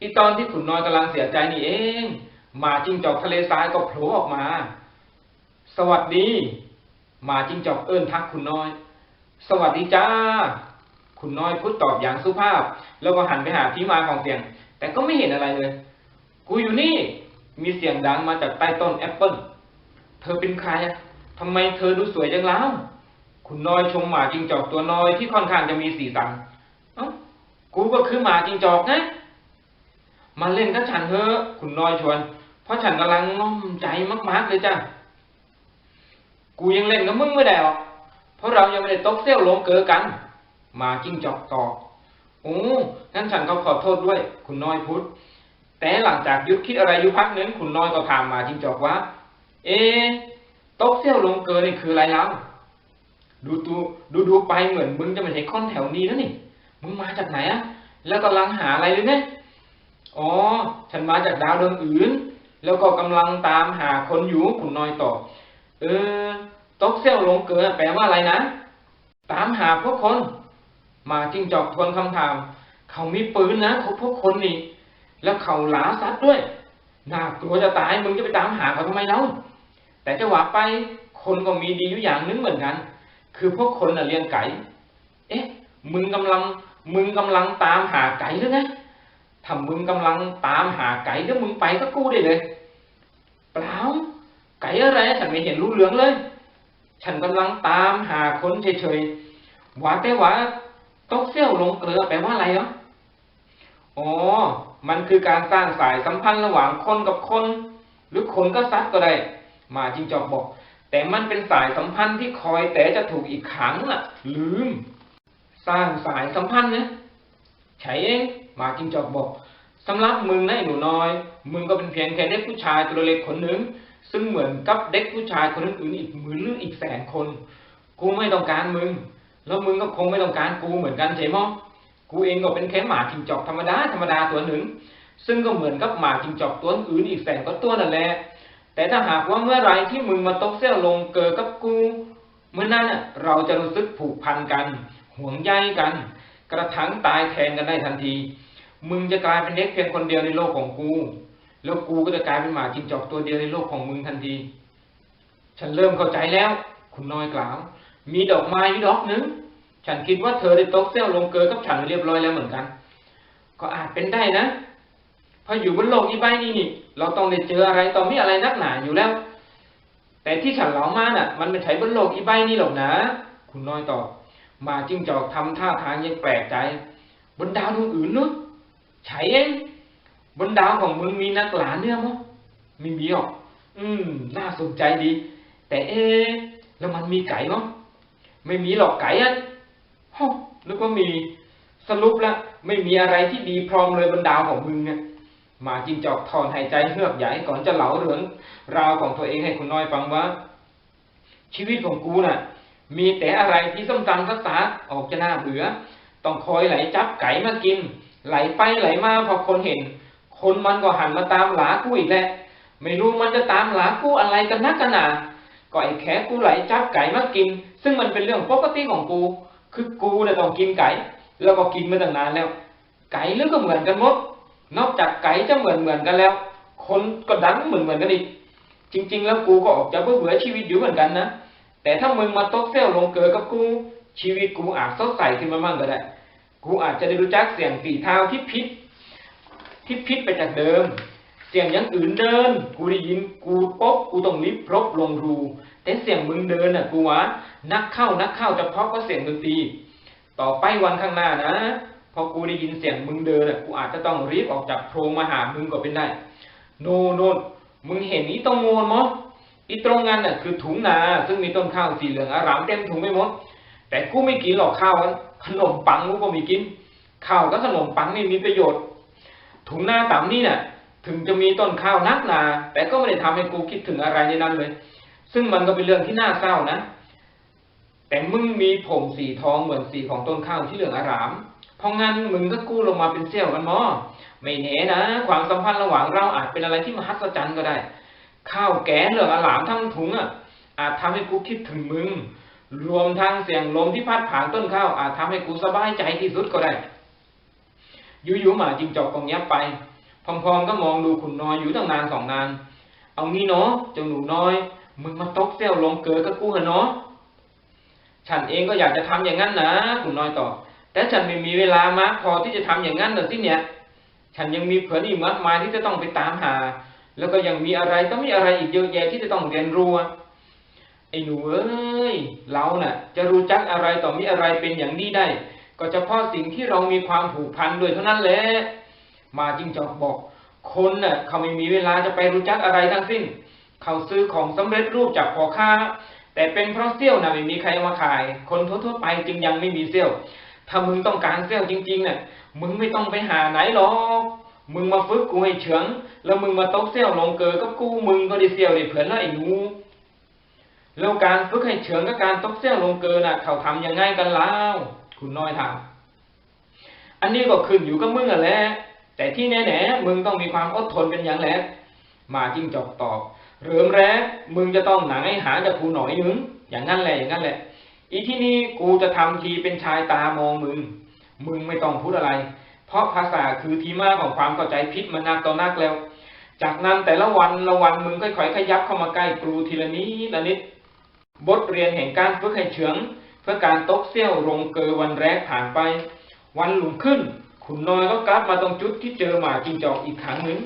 อีตอนที่ขุนน้อยกำลังเสียใจนี่เองหมาจิ้งจอกทะเลทรายก็โผล่ออกมา สวัสดีหมาจิ้งจอกเอิ้นทักขุนน้อย สวัสดีจ้าคุณน้อยพูดตอบอย่างสุภาพ แล้วก็หันไปหาที่มาของเสียง แต่ก็ไม่เห็นอะไรเลย กูอยู่นี่ มีเสียงดังมาจากใต้ต้นแอปเปิลเธอเป็นใครอะทำไมเธอดูสวยจังแล้วคุณน้อยชมหมาจิงจอกตัวน้อยที่ค่อนข้างจะมีสีสันอ้ากูก็คือหมาจิงจอกนะ มาเล่นกับฉันเถอะคุณน้อยชวน เพราะฉันกำลังง่อมใจมากๆเลยจ้ะกูยังเล่นกับมึงไม่ได้หรอกเพราะเรายังไม่ได้ตกเซี่ยวลงเกอกัน มาจิ้งจอกตอบโอ้งั้นฉันก็ขอโทษด้วย คุณน้อยพูดแต่หลังจากยุดคิดอะไรอยู่พักนึงคุณน้อยก็ถามมาจิ้งจอกว่า เอตกเซี่ยวลงเกอนี่คืออะไรแล้วดูดูดูดูไปเหมือนมึงจะไม่ใช่คนแถวนี้แล้วนี่ มึงมาจากไหนอะแล้วกำลังหาอะไรหรือไง อ๋อ ฉันมาจากดาวดวงอื่น แล้วก็กำลังตามหาคนอยู่คุณน้อยตอบ เออตกเซี่ยวหลงเกลือแปลว่าอะไรนะ ตามหาพวกคน มาจิ้งจอกทวนคำถาม เขามีปืนนะเขาพวกคนนี่ แล้วเขาหลาซัดด้วย น่ากลัวจะตายมึงจะไปตามหาเขาทำไมเล่าแต่จะหวาไปคนก็มีดีอยู่อย่างนึงเหมือนกัน คือพวกคนน่ะเลี้ยงไก่ เอ๊ะ มึงกำลัง มึงกำลังตามหาไก่หรือไง ถ้ามึงกำลังตามหาไก่เดี๋ยวมึงไปก็กู้ได้เลยเปล่าไก่อะไร ฉันไม่เห็นรู้เรื่องเลย ฉันกำลังตามหาคนเฉยๆว่าแต่ว่าตกเซี่ยวลงเกลือแปลว่าอะไรเหรออ๋อ มันคือการสร้างสายสัมพันธ์ระหว่างคนกับคน หรือคนกับสัตว์ก็ได้ มาจิงจอกบอก แต่มันเป็นสายสัมพันธ์ที่คอยแต่จะถูกอีกครั้งน่ะ ลืม สร้างสายสัมพันธ์นะใช่เอง มาจิงจอกบอกสำหรับมึงนะไอ้หนูน้อย มึงก็เป็นเพียงแค่เด็กผู้ชายตัวเล็กคนหนึ่งซึ่งเหมือนกับเด็กผู้ชายคนอื่นอีกหมื่นหรืออีกแสนคน กูไม่ต้องการมึง แล้วมึงก็คงไม่ต้องการกูเหมือนกันใช่ไหมกูเองก็เป็นแค่หมาจิงจอกธรรมดาธรรมดาตัวหนึ่ง ซึ่งก็เหมือนกับหมาจิงจอกตัวอื่นอีกแสนก็ตัวนั่นแหละ แต่ถ้าหากว่าเมื่อไรที่มึงมาตกเส้นลงเกิดกับกู เมื่อนั้นน่ะเราจะรู้สึกผูกพันกัน ห่วงใยกัน กระทั่งตายแทนกันได้ทันที มึงจะกลายเป็นเด็กเพียงคนเดียวในโลกของกู แล้วกูก็จะกลายเป็นหมาจิงจอกตัวเดียวในโลกของมึงทันที ฉันเริ่มเข้าใจแล้ว คุณน้อยกล่าว มีดอกไม้อยู่ดอกหนึ่งฉันคิดว่าเธอได้ตกเซี่ยวลงเกิดกับฉันเรียบร้อยแล้วเหมือนกัน ก็อาจเป็นได้นะพราะอยู่บนโลกอีใบนี้นี่ เราต้องได้เจออะไรต่อมีอะไรนักหนาอยู่แล้ว แต่ที่ฉันเล่ามาน่ะ มันไม่ใช่บนโลกอีใบนี้หรอกนะ คุณน้อยตอบหมาจิ้งจอกทำท่าทางยังแปลกใจ บนดาวดวงอื่นเนอะ ใช่เองบนดาวของมึงมีนักหลาเนี่ยมั้งไม่มีหรอก อืม น่าสนใจดี แต่เอ๊แล้วมันมีไก่มั้งไม่มีหรอกไก่อะฮะนึกว่ามี สรุปแล้วไม่มีอะไรที่ดีพร้อมเลยบนดาวของมึงเนี่ยมาจิงจอกถอนหายใจเฮือกใหญ่ก่อนจะเล่าเรื่องราวของตัวเองให้คุณน้อยฟังว่า ชีวิตของกูน่ะ มีแต่อะไรที่ส้มตำซักๆออกจะน่าเบื่อ ต้องคอยไหลจับไก่มากิน ไหลไปไหลมาพอคนเห็น คนมันก็หันมาตามหลากูอีกแหละ ไม่รู้มันจะตามหลากูอะไรกันนักกันหนาก็ไอ้แค่กูไหลจับไก่มากิน ซึ่งมันเป็นเรื่องปกติของกู คือกูเนี่ยต้องกินไก่ แล้วก็กินมาตั้งนานแล้ว ไก่หรือก็เหมือนกันหมด นอกจากไก่จะเหมือนเหมือนกันแล้ว คนก็ดันเหมือนเหมือนกันอีก จริง ๆ แล้วกูก็ออกจะเบื่อเบื่อชีวิตอยู่เหมือนกันนะ แต่ถ้ามึงมาตกเซลลงเกิดกับกู ชีวิตกูอาจสดใสขึ้นมาบ้างก็ได้ กูอาจจะได้รู้จักเสียงฝีเท้าที่พิษที่พิษไปจากเดิม เสียงอย่างอื่นเดิน กูได้ยินกูป๊บกูต้องรีบพรบลงรูแต่เสียงมึงเดินน่ะกูว่านักเข้านักเข้าจะเพราะก็เสียงดนตรีต่อไปวันข้างหน้านะพอกูได้ยินเสียงมึงเดินน่ะกูอาจจะต้องรีบออกจากโพรงมาหามึงก็เป็นได้ โนโนนมึงเห็นนี้ต้องโงนมั้งอีตรงนั้นน่ะคือถุงนาซึ่งมีต้นข้าวสีเหลืองอารามเต็มถุงไปหมดแต่กูไม่กินหรอกข้าวนั้น ขนมปังกูก็ม่กินข้าวกับขนมปังนี่มีประโยชน์ ถุงหน้าต่ำนี่น่ะ ถึงจะมีต้นข้าวนักหนา แต่ก็ไม่ได้ทำให้กูคิดถึงอะไรในนั้นเลย ซึ่งมันก็เป็นเรื่องที่น่าเศร้านะ แต่มึงมีผมสีทองเหมือนสีของต้นข้าวที่เหลืองอาราม เพราะงั้นมึงก็กู้ลงมาเป็นเซี่ยวกันมอไม่แน่นะ ความสัมพันธ์ระหว่างเราอาจเป็นอะไรที่มหัศจรรย์ก็ได้ ข้าวแกงเหลืองอารามทั้งถุงอะอาจทำให้กูคิดถึงมึง รวมทั้งเสียงลมที่พัดผ่านต้นข้าวอาจทำให้กูสบายใจที่สุดก็ได้อยู่ๆหมาจิงจอกก็เงียบไปพร้อมๆก็มองดูขุนน้อยอยู่ตั้งนานสองนาน เอางี้เนาะเจ้าหนูน้อย มึงมาตกเซี่ยวลงเกอกับกูเหรอเนาะฉันเองก็อยากจะทำอย่างนั้นนะขุนน้อยตอบแต่ฉันไม่มีเวลามากพอที่จะทำอย่างนั้นหรอกสิเนี่ย ฉันยังมีเผื่ออีกมากมายที่จะต้องไปตามหา แล้วก็ยังมีอะไรต้องมีอะไรอีกเยอะแยะที่จะต้องเรียนรู้ ไอ้หนูเอ้ยเราน่ะ จะรู้จักอะไรต่อมีอะไรเป็นอย่างนี้ได้ ก็เฉพาะสิ่งที่เรามีความผูกพันด้วยเท่านั้นแหละมาจิงจอกบอก คนน่ะ เขาไม่มีเวลาจะไปรู้จักอะไรทั้งสิ้น เขาซื้อของสำเร็จรูปจากพ่อค้า แต่เป็นเพราะเซี่ยวน่ะไม่มีใครมาขาย คนทั่วๆไปจึงยังไม่มีเซี่ยว ถ้ามึงต้องการเซี่ยวจริงๆน่ะ มึงไม่ต้องไปหาไหนหรอกมึงมาฝึกกูให้เฉิงแล้วมึงมาตกเซี่ยวลงเกอกับกูมึงก็ได้เซี่ยวได้เผื่อนแล้วไอ้หนู แล้วการฝึกให้เฉิงกับการตกเซี่ยวลงเกอน่ะ เขาทำยังไงกันแล้วคุณน้อยถามอันนี้ก็ขึ้นอยู่กับมึงอะแหละแต่ที่แน่ๆมึงต้องมีความอดทนเป็นอย่างแรกมาจิ้งจอกตอบเริ่มแรกมึงจะต้องหนังให้หาจากกูหน่อยนึงอย่างนั้นแหละอย่างนั้นแหละ อีที่นี่กูจะทำทีเป็นชายตามองมึง มึงไม่ต้องพูดอะไร เพราะภาษาคือทีมาของความเข้าใจผิดมานักต่อนักแล้ว จากนั้นแต่ละวันละวันมึงค่อยๆขยับเข้ามาใกล้ครูทีละนิดละนิด บทเรียนแห่งการฝึกให้เฉืองเพื่อการตกเซี่ยวลงเกอวันแรกผ่านไป วันหลุงขึ้น ขุนน้อยก็กลับมาตรงจุดที่เจอหมาจิงจอกอีกครั้งหนึ่ง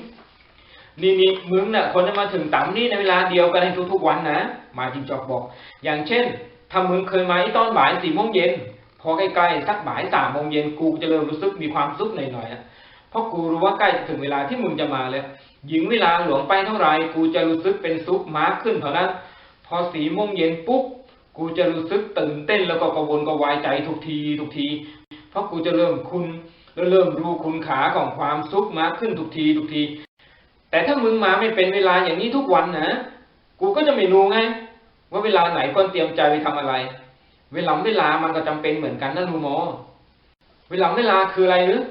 นี่นี่มึงน่ะคนจะมาถึงต่ำนี่ในเวลาเดียวกันในทุกๆวันนะหมาจิงจอกบอก อย่างเช่นถ้ามึงเคยมาที่ตอนบ่ายสี่โมงเย็นพอใกล้ๆสักบ่ายสามโมงเย็นกูจะเริ่มรู้สึกมีความสุขหน่อยๆอะเพราะกูรู้ว่าใกล้จะถึงเวลาที่มึงจะมาแล้วยิงเวลาหลวงไปเท่าไหร่กูจะรู้สึกเป็นสุขมากขึ้นเท่านั้น อสี่โมงเย็นปุ๊บกูจะรู้สึกตื่นเต้นแล้วก็กระวนกระวายใจทุกทีทุกที เพราะกูจะเริ่มคุณแล้วเริ่มรู้คุณขาของความสุขมากขึ้นทุกทีทุกที แต่ถ้ามึงมาไม่เป็นเวลาอย่างนี้ทุกวันนะกูก็จะไม่รู้ไง ว่าเวลาไหนควรเตรียมใจไปทำอะไร เวลาเวลามันก็จำเป็นเหมือนกันนะลูโมเวลาเวลาคืออะไรหรือ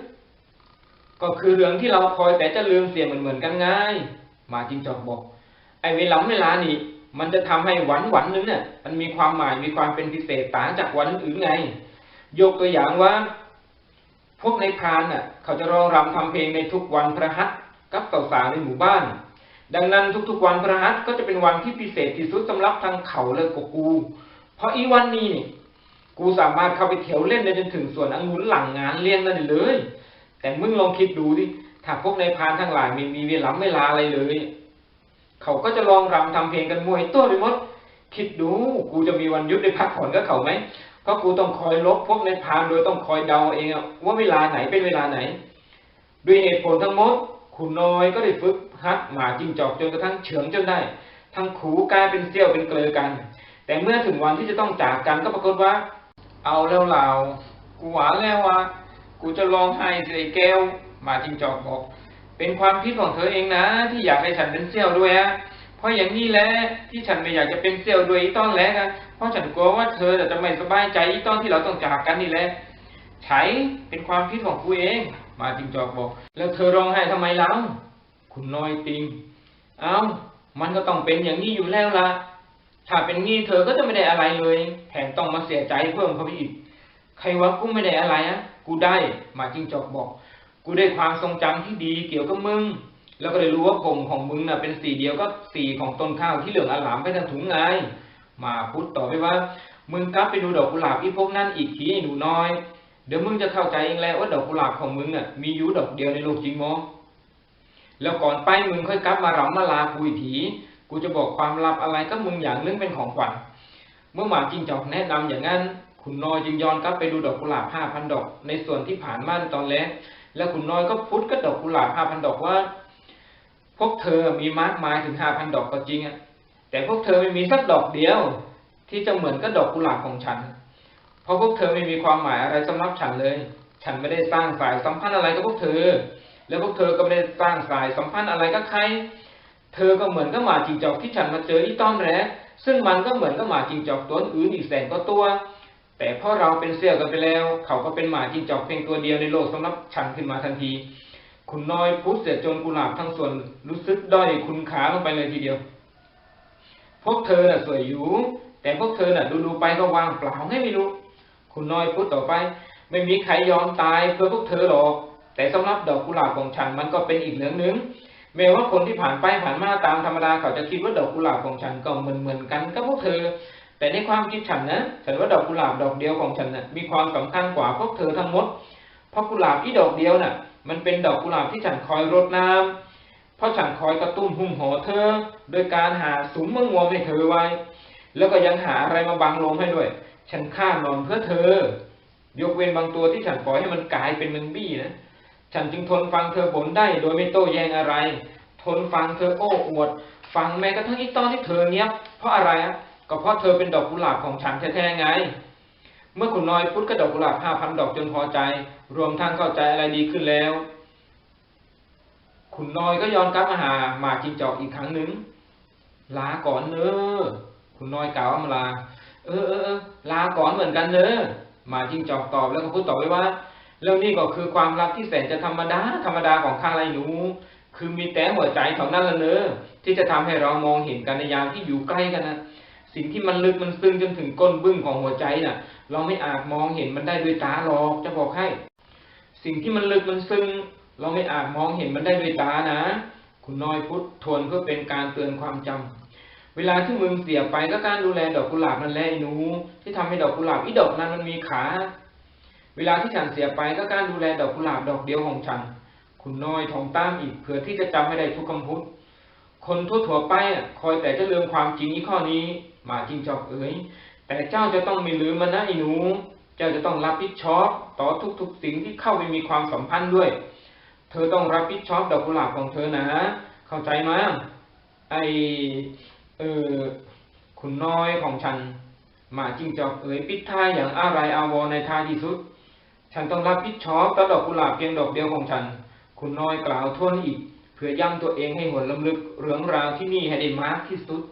ก็คือเรื่องที่เราคอยแต่จะลืมเสียเหมือนเหมือนกันไงมาจริงจอกบอก ไอ้เวลาเวลานี่ มันจะทำให้วันวันนึงเนี่ยมันมีความหมายมีความเป็นพิเศษต่างจากวันอื่นไง ยกตัวอย่างว่า พวกในพานน่ะ เขาจะร้องรำทำเพลงในทุกวันพระหัสกับสาวๆในหมู่บ้าน ดังนั้นทุกๆวันพระหัสก็จะเป็นวันที่พิเศษที่สุดสำหรับทางเขาเลยกกู เพราะอีวันนี้นี่กูสามารถเข้าไปเที่ยวเล่นได้จนถึงส่วนองุ่นหลังงานเลี้ยงนั่นเลย แต่มึงลองคิดดูดิถ้าพวกในพานทั้งหลายไม่มีเวลาเวลาอะไรเลย เขาก็จะลองรำทำเพลงกันมวยตัวไปหมด คิดดูกูจะมีวันยุดได้พักผ่อนกับเขาไหมเพราะกูต้องคอยลบพวกในพานโดยต้องคอยเดาเองว่าเวลาไหนเป็นเวลาไหน ด้วยเหตุผลทั้งหมดขุนน้อยก็ได้ฝึกฮัดหมาจิงจอกจนกระทั่งเฉืองจนได้ ทั้งขูกลายเป็นเซี่ยวเป็นเกลือกัน แต่เมื่อถึงวันที่จะต้องจากกันก็ปรากฏว่า เอาแล้วเรากูหวานแล้วว่ากูจะลองให้สิไอ้แก้วหมาจิงจอกบอก เป็นความคิดของเธอเองนะ ที่อยากให้ฉันเป็นเซี่ยวด้วยอะเพราะอย่างนี้แหละที่ฉันไม่อยากจะเป็นเซี่ยวด้วยอีต้อนแรกอะเพราะฉันกลัวว่าเธอจะไม่สบายใจอีต้อนที่เราต้องจากกันนี่แหละใช้เป็นความคิดของกูเอง มาจิงจอกบอก แล้วเธอร้องไห้ทำไมเล่าคุณน้อยติง เอ้า มันก็ต้องเป็นอย่างนี้อยู่แล้วล่ะ ถ้าเป็นงี้เธอก็จะไม่ได้อะไรเลย แถมต้องมาเสียใจเพิ่มเข้าไปอีก ใครว่ากูไม่ได้อะไรอะกูได้ มาจิงจอกบอก กูได้ความทรงจำที่ดีเกี่ยวกับมึง แล้วก็ได้รู้ว่าผมของมึงน่ะเป็นสีเดียวกับสีของต้นข้าวที่เหลืองอลามไปทั้งถุงไง มาพูดต่อไปว่า มึงกลับไปดูดอกกุหลาบอีพวกนั้นอีกทีไอ้หนูน้อย เดี๋ยวมึงจะเข้าใจเองแล้วว่าดอกกุหลาบของมึงน่ะมีอยู่ดอกเดียวในโลกจริงมั้แล้วก่อนไปมึงค่อยกลับมารำมาลากูอีกทีกูจะบอกความลับอะไรกับมึงอย่างนึงเป็นของขวัญ เมื่อหมาจิงจอกแนะนำอย่างนั้นขุนน้อยจึงย้อนกลับไปดูดอกกุหลาบห้าพันดอก ในส่วนที่ผ่านมาตอนแรก แล้วขุนน้อยก็พูดกับดอกกุหลาบห้าพันดอกว่า พวกเธอมีมากมายถึงห้าพันดอกก็จริงอะแต่พวกเธอไม่มีสักดอกเดียว ที่จะเหมือนกับดอกกุหลาบของฉัน เพราะพวกเธอไม่มีความหมายอะไรสำหรับฉันเลย ฉันไม่ได้สร้างสายสัมพันธ์อะไรกับพวกเธอ แล้วพวกเธอก็ไม่ได้สร้างสายสัมพันธ์อะไรกับใคร เธอก็เหมือนกับหมาจิงจอกที่ฉันมาเจออีตอนแรกซึ่งมันก็เหมือนกับหมาจิงจอกตัวอื่นอีกแสนก็ตัว แต่พอเราเป็นเสี่ยวกันไปแล้ว เขาก็เป็นหมาจิงจอกเพียงตัวเดียวในโลกสำหรับฉันขึ้นมาทันที คุณน้อยพูดเสร็จนกุหลาบทั้งส่วนรู้สึกด้อยคุณขาลงไปเลยทีเดียว พวกเธอน่ะสวยอยู่ แต่พวกเธอน่ะดูดูๆไปก็วางเปล่าให้ไม่รู้ คุณน้อยพูดต่อไป ไม่มีใครยอมตายเพื่อพวกเธอหรอก แต่สำหรับดอกกุหลาบของฉันมันก็เป็นอีกเรื่องหนึ่งแม้ว่าคนที่ผ่านไปผ่านมาตามธรรมดาเขาจะคิดว่าดอกกุหลาบของฉันก็เหมือนเหมือนๆกันกับพวกเธอ แต่ในความคิดฉันนะฉันว่าดอกกุหลาบดอกเดียวของฉันนะ่ะมีความสำคัญกว่าพวกเธอทั้งหมด เพราะกุหลาบที่ดอกเดียวน่ะ มันเป็นดอกกุหลาบที่ฉันคอยรดน้ำเพราะฉันคอยกระตุ้นหุ้มห่อเธอ โดยการหาสุมมะงวมให้เธอไว้ แล้วก็ยังหาอะไรมาบังลมให้ด้วย ฉันฆ่านอนเพื่อเธอ ยกเว้นบางตัวที่ฉันปล่อยให้มันกลายเป็นแมงบี้นะฉันจึงทนฟังเธอบ่นได้โดยไม่โต้แย้งอะไร ทนฟังเธอโอ้อวด ฟังแม้กระทั่งอีตอนที่เธอเนี้ยเพราะอะไรอะ ก็เพราะเธอเป็นดอกกุหลาบของฉันแท้ๆไง เมื่อคุณน้อยพูดกับดอกกุหลาบห้าพันดอกจนพอใจ รวมทั้งเข้าใจอะไรดีขึ้นแล้วคุณน้อยก็ย้อนกลับมาหาหมาจิงจอกอีกครั้งหนึ่งลาก่อนเนอะคุณน้อยกล่าวอำลาเออเออเออลาก่อนเหมือนกันเนอะหมาจิงจอกตอบแล้วก็พูดต่อไปว่าแล้วนี่ก็คือความรักที่แสนจะธรรมดาธรรมดาของข้าไรหนู คือมีแต่หัวใจเท่านั้นละเนอะที่จะทำให้เรามองเห็นกันในยามที่อยู่ใกล้กันนะ สิ่งที่มันลึกมันซึ้งจนถึงก้นบึ้งของหัวใจน่ะ เราไม่อาจมองเห็นมันได้ด้วยตาหรอกจะบอกให้ สิ่งที่มันลึกมันซึ้งเราไม่อาจมองเห็นมันได้ด้วยตานะ คุณน้อยพุทธทวนเพื่อเป็นการเตือนความจำเวลาที่มึงเสียไปก็การดูแลดอกกุหลาบนั่นแหละไอ้หนู ที่ทำให้ดอกกุหลาบอีดอกนั้นมันมีขา เวลาที่ฉันเสียไปก็การดูแลดอกกุหลาบดอกเดียวของฉัน คุณน้อยทองตามอีกเผื่อที่จะจำให้ได้ทุกคำพูดคนทั่วๆไปอะคอยแต่จะลืมความจริงอีข้อนี้ มาจิ้งจอกเอ๋ยแต่เจ้าจะต้องไม่ลืมมันนะไอ้หนู เจ้าจะต้องรับผิดชอบต่อทุกๆสิ่งที่เข้าไปมีความสัมพันธ์ด้วย เธอต้องรับผิดชอบดอกกุหลาบของเธอนะ เข้าใจไหมไอเออคุณน้อยของฉันมาจิ้งจอกเอ๋ยปิดท้ายอย่างอะไรอาวรในท้ายที่สุด ฉันต้องรับผิดชอบต่อดอกกุหลาบเพียงดอกเดียวของฉัน คุณน้อยกล่าวทวนอีก เพื่อย้ำตัวเองให้หวนลำลึกเรื่องราวที่นี่ให้ได้มากที่สุด